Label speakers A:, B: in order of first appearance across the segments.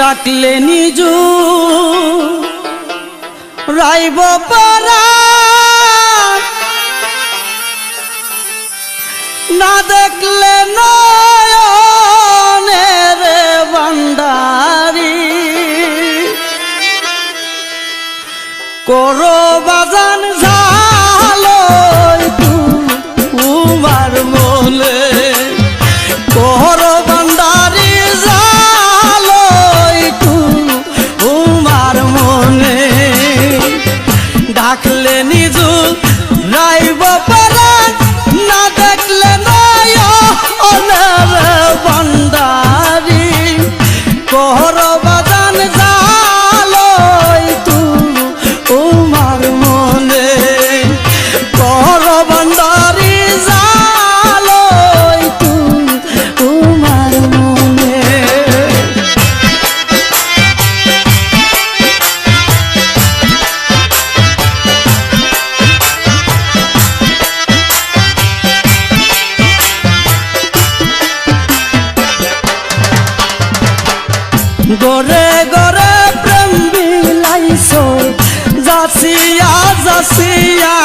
A: ডাকলে নিজু রাইব পারা। না দেখলে না থাকলে নিজুল রাইব গরে গরে প্রেম বিলাইছ যাচিয়া যাচিয়া।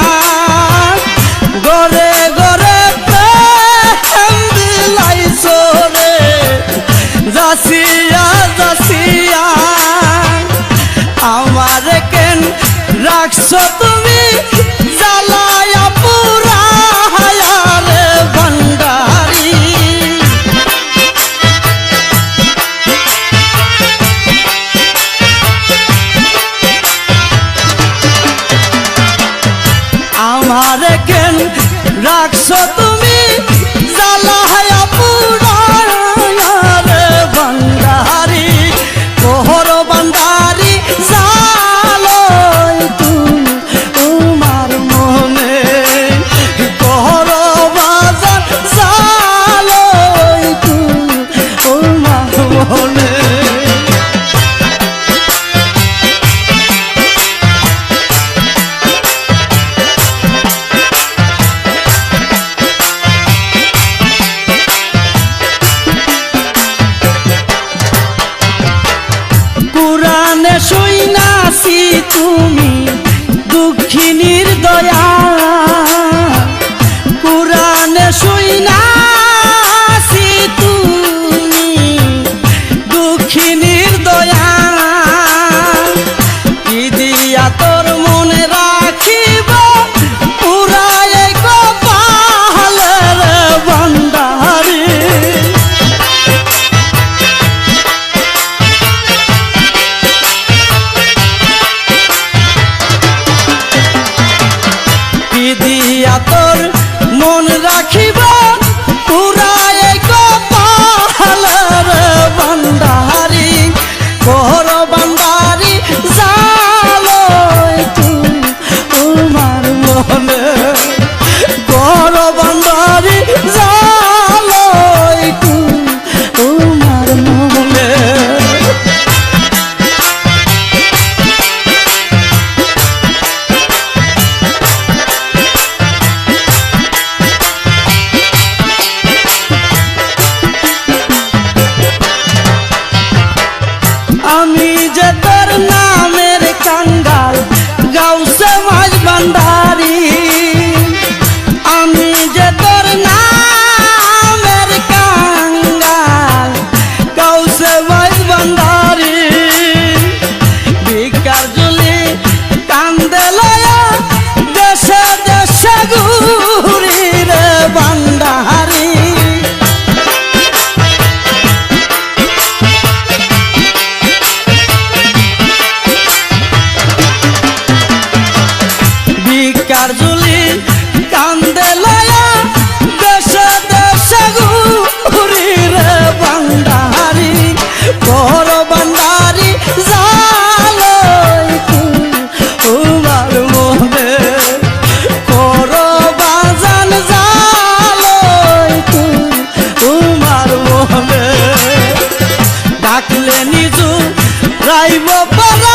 A: গরে গরে প্রেম বিলাইছ রে যাচিয়া রাখছো তুমি। তুমি দুঃখিনীর দয়া। পুরাণে শুই না রাইম পারা